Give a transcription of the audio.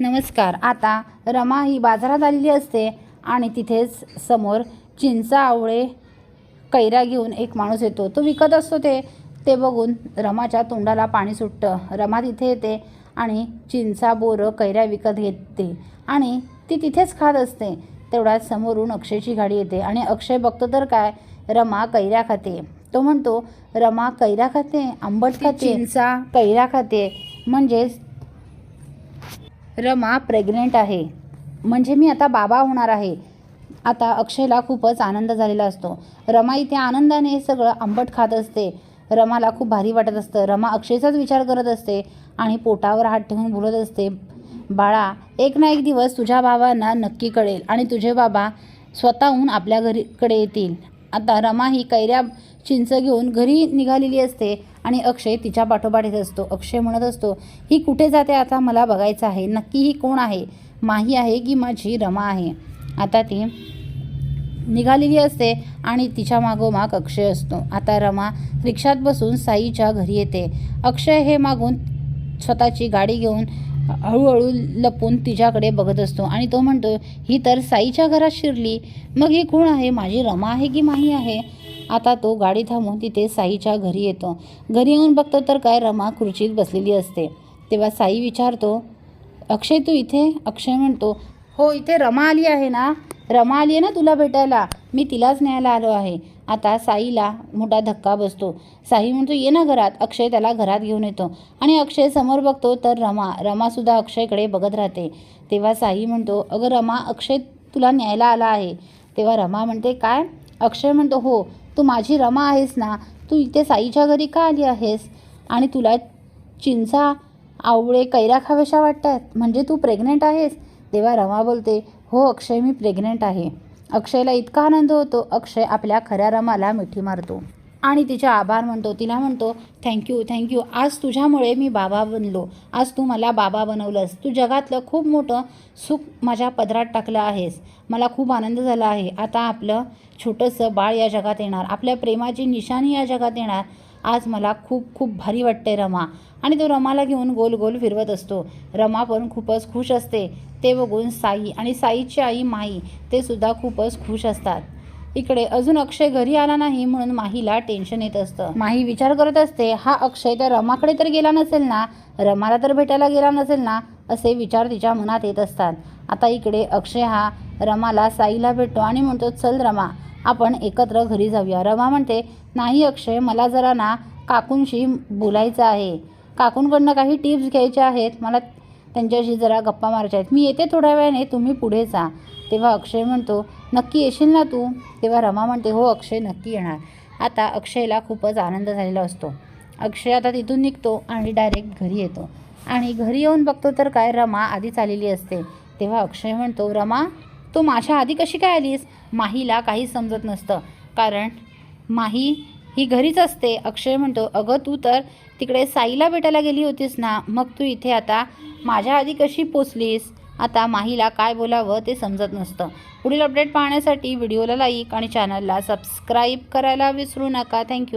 नमस्कार. आता रमा ही बाजारात आलेली असते आणि तिथेच समोर चिंचा आवळे कैऱ्या घेऊन एक माणूस येतो. तो विकत असतो ते ते बघून रमाच्या तोंडाला पाणी सुटतं. रमा तिथे येते आणि चिंचा बोरं कैऱ्या विकत घेते आणि ती तिथेच खात असते. तेवढ्यात समोरून अक्षयची गाडी येते आणि अक्षय बघतो तर काय रमा कैऱ्या खाते. तो म्हणतो रमा कैऱ्या खाते आंबट खाते चिंचा कैऱ्या खाते. म्हणजेच रमा प्रेग्नेंट आहे. म्हणजे मी आता बाबा होणार आहे. आता अक्षयला खूपच आनंद झालेला असतो. रमा इथे आनंदाने हे सगळं आंबट खात असते. रमाला खूप भारी वाटत असतं. रमा अक्षयचाच विचार करत असते आणि पोटावर हात ठेवून बोलत असते बाळा एक ना एक दिवस तुझ्या बाबांना नक्की कळेल आणि तुझे बाबा स्वतःहून आपल्या घरीकडे येतील. आता रमा ही कैऱ्या चिंच घेऊन घरी निघालेली असते आणि अक्षय तिच्या पाठोपाठ येत असतो. अक्षय म्हणत असतो ही कुठे जाते आता मला बघायचं आहे? नक्की ही कोण आहे? माही आहे की माझी रमा आहे? आता ती निघालेली असते आणि तिच्या मागोमाग अक्षय असतो. आता रमा रिक्षात बसून साईच्या घरी येते. अक्षय हे मागून स्वतःची गाडी घेऊन हळूहळू लपून तिच्याकडे बघत असतो. आणि तो म्हणतो ही तर साईच्या घरात शिरली. मग ही कोण आहे? माझी रमा आहे की माही आहे? आता तो गाडी थांबून तिथे साईच्या घरी येतो. घरी येऊन बघतो तर काय रमा खुर्चीत बसलेली असते. तेव्हा साई विचारतो अक्षय तू इथे? अक्षय म्हणतो हो इथे रमा आली आहे ना? रमा आली आहे ना तुला भेटायला? मी तिलाच न्यायला आलो आहे. आता साईला मोठा धक्का बसतो. साई म्हणतो ये ना घरात. अक्षय त्याला घरात घेऊन येतो. आणि अक्षय समोर बघतो तर रमा रमासुद्धा अक्षयकडे बघत राहते. तेव्हा साई म्हणतो अगं रमा अक्षय तुला न्यायला आला आहे. तेव्हा रमा म्हणते काय? अक्षय म्हणतो हो तू माझी रमा आहेस ना? तू इथे साईच्या घरी का आली आहेस? आणि तुला चिंचा आवळे कैरा खाव्याशा वाटतात? म्हणजे तू प्रेग्नेंट आहेस? तेव्हा रमा बोलते हो अक्षय मी प्रेग्नेंट आहे. अक्षयला इतका आनंद होतो अक्षय आपल्या खऱ्या रमाला मिठी मारतो. आणि तिचे आभार म्हणतो तिला म्हणतो थँक्यू थँक्यू आज तुझ्यामुळे मी बाबा बनलो. आज तू मला बाबा बनवलंस. तू जगातलं खूप मोठं सुख माझ्या पदरात टाकलं आहेस. मला खूप आनंद झाला आहे. आता आपलं छोटंसं बाळ या जगात येणार. आपल्या प्रेमाची निशाणी या जगात येणार. आज मला खूप खूप भारी वाटते रमा. आणि तो रमाला घेऊन गोल गोल फिरवत असतो. रमा पण खूपच खुश असते. ते बघून साई आणि साईची आई माई ते सुद्धा खूपच खुश असतात. इकडे अजून अक्षय घरी आला नाही म्हणून माहीला टेन्शन येत असतं. माही विचार करत असते हा अक्षय तर रमाकडे तर गेला नसेल ना? रमाला तर भेटायला गेला नसेल ना? असे विचार तिच्या मनात येत असतात. आता इकडे अक्षय हा रमाला साईला भेटतो आणि म्हणतो चल रमा आपण एकत्र घरी जाऊया. रमा म्हणते नाही अक्षय मला जरा ना काकूंशी बोलायचं आहे. काकूंकडनं काही टिप्स घ्यायच्या आहेत. मला त्यांच्याशी जरा गप्पा मारायच्या आहेत. मी येते थोड्या वेळाने तुम्ही पुढे जा. तेव्हा अक्षय म्हणतो नक्की येशील ना तू? तेव्हा रमा म्हणते हो अक्षय नक्की येणार. आता अक्षयला खूपच आनंद झालेला असतो. अक्षय आता तिथून निघतो आणि डायरेक्ट घरी येतो. आणि घरी येऊन बघतो तर काय रमा आधीच आलेली असते. तेव्हा अक्षय म्हणतो रमा तू माझ्या आधी कशी काय आलीस? माहीला काहीच समजत नसतं. कारण माही ही घरीच असते. अक्षय म्हणतो अगं तू तर तिकडे साईला भेटायला गेली होतीस ना? मग तू इथे आता माझ्या आधी कशी पोचलीस? आता माहीला काय बोलावं ते समजत नसतं. पुढील अपडेट पाहण्यासाठी व्हिडिओला लाईक आणि चॅनलला सबस्क्राईब करायला विसरू नका. थँक्यू.